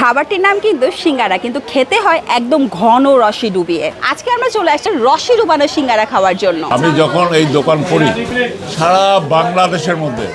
খাবারটির নাম কিন্তু সিঙ্গারা, কিন্তু খেতে হয় একদম ঘন রসে ডুবিয়ে। আজকে আমরা চলে আসছি রসে ডুবানো সিঙ্গারা খাওয়ার জন্য। আমি যখন এই দোকান করি, সারা বাংলাদেশের মধ্যে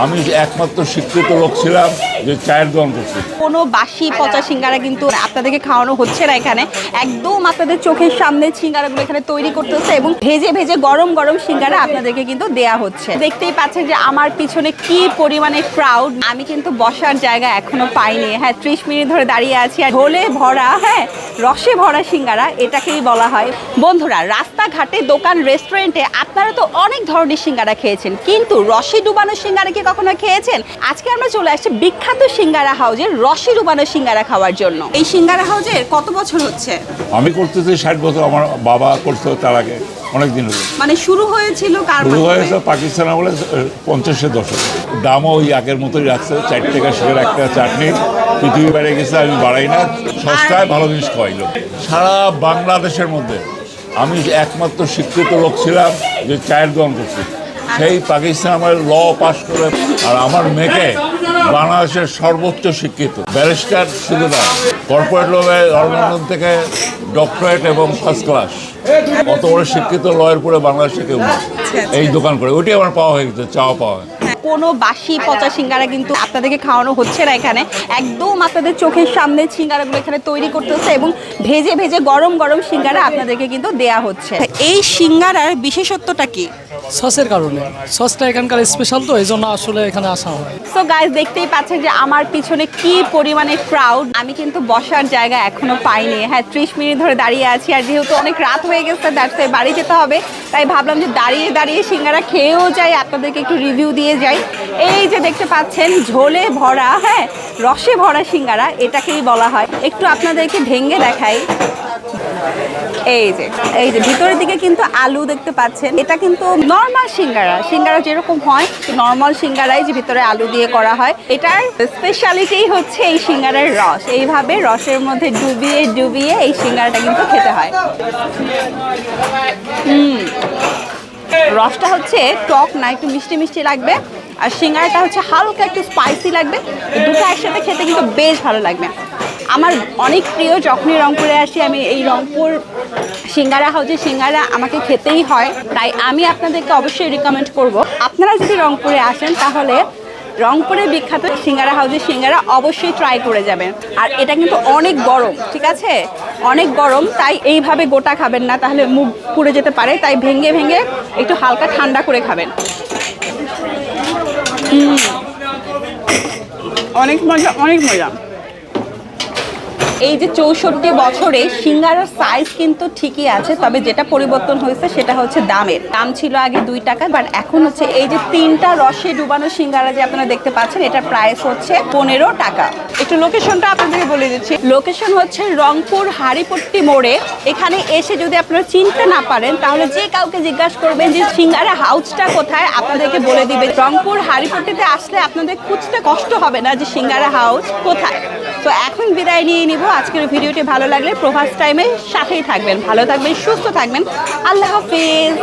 আমি একমাত্র শিক্ষিত লোক ছিলাম যে চায়ের দোকান করছি। কোনো বাসি পচা সিঙ্গারা কিন্তু আপনাদেরকে খাওয়ানো হচ্ছে না এখানে। একদম আপনাদের চোখের সামনে সিঙ্গারাগুলো এখানে তৈরি করতেছে এবং ভেজে ভেজে গরম গরম সিঙ্গারা আপনাদেরকে কিন্তু দেয়া হচ্ছে। দেখতেই পাচ্ছেন যে আমার পিছনে কি পরিমাণে ক্রাউড আমি কিন্তু বসার জায়গা এখনও পাইনি। হ্যাঁ ত্রিশ মিনিট ধরে দাঁড়িয়ে আছি আর ঢোলে ভরা হ্যাঁ রসে ভরা সিঙ্গারা এটাকেই বলা হয়। বন্ধুরা, রাস্তাঘাটে, দোকান রেস্টুরেন্টে আপনারা তো অনেক ধরনের সিঙ্গারা খেয়েছেন, কিন্তু রসে ডুবানো সিঙ্গারা কি কখনো খেয়েছেন? আজকে আমরা চলে আসছি বিখ্যাত সিঙ্গারা হাউজের রসে ডুবানো সিঙ্গারা খাওয়ার জন্য। এই সিঙ্গারা হাউজের কত বছর হচ্ছে? আমি করতেছি ষাট বছর আমার বাবা করতো তার আগে অনেক দিন হলো। মানে শুরু হয়েছিল কার শুরু হয়েছে পাকিস্তান বলে পঞ্চাশের দশক। দামও ওই আগের মতোই রাখছে চার টাকা সেটার একটা চাটনি। পৃথিবী বেড়ে গেছে আমি বাড়াই না সস্তায় ভালো জিনিস খাওয়াইলো সারা বাংলাদেশের মধ্যে আমি একমাত্র শিক্ষিত লোক ছিলাম যে চায়ের দোকান করছি। সেই পাকিস্তান আমার ল পাশ করে আর আমার মেয়েকে বাংলাদেশের সর্বোচ্চ শিক্ষিত ব্যারিস্টার শুধু না কর্পোরেট লবে লন্ডন থেকে ডক্টরেট এবং ফার্স্ট ক্লাস অত বড় শিক্ষিত লয়ের পরে বাংলাদেশে কেউ এই দোকান করে ওইটাই আমার পাওয়া হয়ে গেছে চাওয়া পাওয়া। কোনো বাসি পচা সিঙ্গারা কিন্তু আপনাদেরকে খাওয়ানো হচ্ছে না এখানে। একদম আপনাদের চোখের সামনে সিঙ্গারাগুলো এখানে তৈরি করতেছে এবং ভেজে ভেজে গরম গরম সিঙ্গারা আপনাদেরকে কিন্তু দেয়া হচ্ছে। এই সিঙ্গারার বিশেষত্বটা কি? সসের কারণে। সসটা এখানকার স্পেশাল তো এই জন্য আসলে এখানে আসা হয়। সো গাইজ দেখতেই পাচ্ছেন যে আমার পিছনে কি পরিমাণে ক্রাউড আমি কিন্তু বসার জায়গা এখনও পাইনি। হ্যাঁ ত্রিশ মিনিট ধরে দাঁড়িয়ে আছি আর যেহেতু অনেক রাত হয়ে গেছে দ্যাটস বাড়ি যেতে হবে। তাই ভাবলাম যে দাঁড়িয়ে দাঁড়িয়ে সিঙ্গারা খেয়েও যাই। আপনাদেরকে একটু রিভিউ দিয়ে যাই। এই যে দেখতে পাচ্ছেন, ঝোলে ভরা হ্যাঁ রসে ভরা সিঙ্গারা, এটাকেই বলা হয়। একটু আপনাদেরকে ভেঙে দেখাই। এই যে এই যে, ভিতরের দিকে কিন্তু আলু দেখতে পাচ্ছেন। এটা কিন্তু নর্মাল সিঙ্গারা। সিঙ্গারা যেরকম হয় নর্মাল সিঙ্গারাই যে ভিতরে আলু দিয়ে করা হয়। এটার স্পেশালিটি হচ্ছে এই সিঙ্গারার রস। এইভাবে রসের মধ্যে ডুবিয়ে ডুবিয়ে এই সিঙ্গারাটা কিন্তু খেতে হয়। হুম। রসটা হচ্ছে টক না, একটু মিষ্টি মিষ্টি লাগবে। আর সিঙ্গারাটা হচ্ছে হালকা একটু স্পাইসি লাগবে। দুটো একসাথে খেতে কিন্তু বেশ ভালো লাগবে। আমার অনেক প্রিয় যখনই রংপুরে আসি, আমি এই রংপুর সিঙ্গারা হাউজে সিঙ্গারা আমাকে খেতেই হয়। তাই আমি আপনাদেরকে অবশ্যই রিকমেন্ড করব। আপনারা যদি রংপুরে আসেন, তাহলে রংপুরে বিখ্যাত সিঙ্গারা হাউজের সিঙ্গারা অবশ্যই ট্রাই করে যাবেন। আর এটা কিন্তু অনেক গরম, ঠিক আছে? অনেক গরম, তাই এইভাবে গোটা খাবেন না, তাহলে মুখ পুড়ে যেতে পারে। তাই ভেঙে ভেঙে একটু হালকা ঠান্ডা করে খাবেন। অনেক মজা অনেক মজা। এই যে চৌষট্টি বছরে সিঙ্গারার সাইজ কিন্তু ঠিকই আছে, তবে যেটা পরিবর্তন হয়েছে সেটা হচ্ছে দামের। দাম ছিল আগে দুই টাকা বাট এখন হচ্ছে এই যে তিনটা রসে ডুবানো সিঙ্গারা যে আপনারা দেখতে পাচ্ছেন, এটার প্রাইস হচ্ছে পনেরো টাকা। একটু লোকেশনটা আপনাদেরকে বলে দিচ্ছি। লোকেশন হচ্ছে রংপুর হাড়িপট্টি মোড়ে। এখানে এসে যদি আপনারা চিনতে না পারেন, তাহলে যে কাউকে জিজ্ঞাসা করবেন যে, সিঙ্গারা হাউসটা কোথায়? আপনাদেরকে বলে দিবে। রংপুর হাড়িপট্টিতে আসলে আপনাদের খুঁজতে কষ্ট হবে না যে, সিঙ্গারা হাউস কোথায়? তো এখন বিদায় নিয়ে নিব। আজকের ভিডিওটি ভালো লাগলে প্রভাস টাইমে সাথেই থাকবেন। ভালো থাকবেন, সুস্থ থাকবেন। আল্লাহ হাফিজ।